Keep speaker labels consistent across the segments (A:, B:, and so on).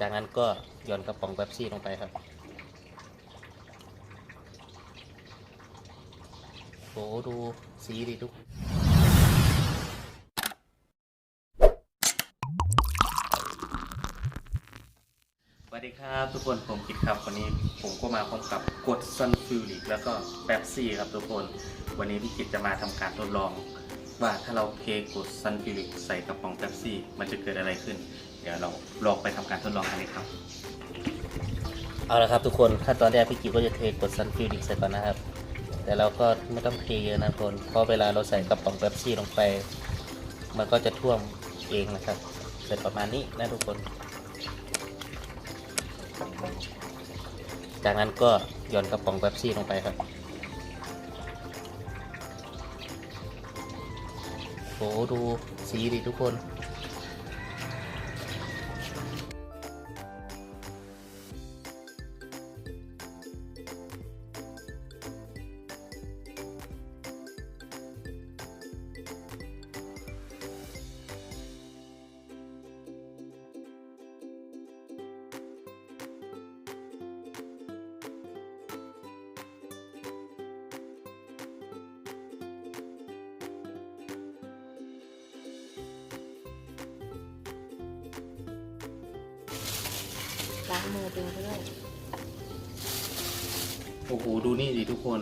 A: จากนั้นก็หย่อนกระป๋องแป๊บซี่ลงไปครับโหดูสีดิทุกสวัสดีครับทุกคนผมกิตครับ วันนี้ผมก็มาพร้อมกับกดซันฟิลลิกแล้วก็แป๊บซี่ครับทุกคน วันนี้พี่กิตจะมาทำการทดลอง ว่าถ้าเราเทกดซันฟิลลิกใส่กระป๋องแป๊บซี่ มันจะเกิดอะไรขึ้น เดี๋ยวเราลองไปทำการทดลองกันเลยครับ เอาละครับทุกคนขั้นตอนแรกพี่กิตก็จะเทกดซันฟิลลิกใส่ก่อนนะครับ แต่เราก็ไม่ต้องเทเยอะนะทุกคนเพราะเวลาเราใส่กระป๋องแป๊บซี่ลงไป มันก็จะท่วมเองนะครับใส่ประมาณนี้นะทุกคน จากนั้นก็หย่อนกระป๋องแป๊บซี่ลงไปครับโหดูสีดิทุกคนา
B: งมือตัวเองก็ได้
A: โอ้โห ดูนี่ดิทุกคน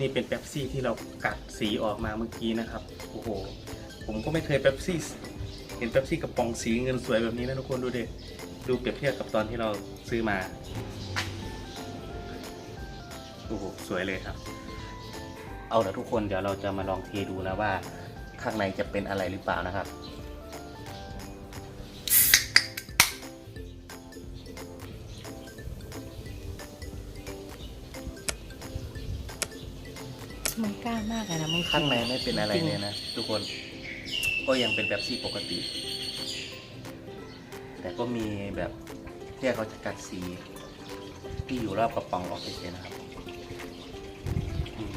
A: นี่เป็นเป๊ปซี่ที่เรากัดสีออกมาเมื่อกี้นะครับ โอ้โห ผมก็ไม่เคยเป๊ปซี่ เห็นเป๊ปซี่กระป๋องสีเงินสวยแบบนี้นะทุกคนดูดิดูเปรียบเทียบกับตอนที่เราซื้อมา โอ้โห สวยเลยครับ เอาละทุกคน เดี๋ยวเราจะมาลองเทดูนะว่า ข้างในจะเป็นอะไรหรือเปล่านะครับ
B: มันกล้ามากเลยนะมึง
A: ข้างในไม่เป็นอะไรเลยนะทุกคนก็ยังเป็นแบบซี่ปกติ แต่ก็มีแบบที่เขาจะกัดสีที่อยู่รอบกระป๋องออกไปเลยนะครับอืม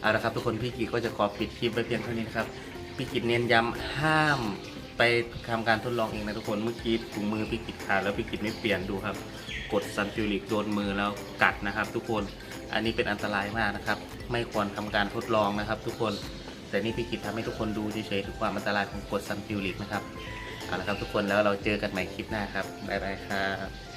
A: เอาละครับทุกคนพี่กิจก็จะขอปิดคลิปไว้เพียงเท่านี้นะครับ พี่กิจเน้นย้ำห้าม ไปทำการทดลองเองนะทุกคนเมื่อกี้ถุงมือพี่กิจขาดแล้วพี่กิจไม่เปลี่ยนดูครับ กดซันฟิวลิกโดนมือแล้วกัดนะครับ ทุกคนอันนี้เป็นอันตรายมากนะครับ ไม่ควรทำการทดลองนะครับ ทุกคนแต่นี่พี่กิจทำให้ทุกคนดูเฉยๆถึงความอันตรายของกดซันฟิวลิกนะครับเอาละครับทุกคนแล้วเราเจอกันใหม่คลิปหน้าครับบ๊ายบายครับ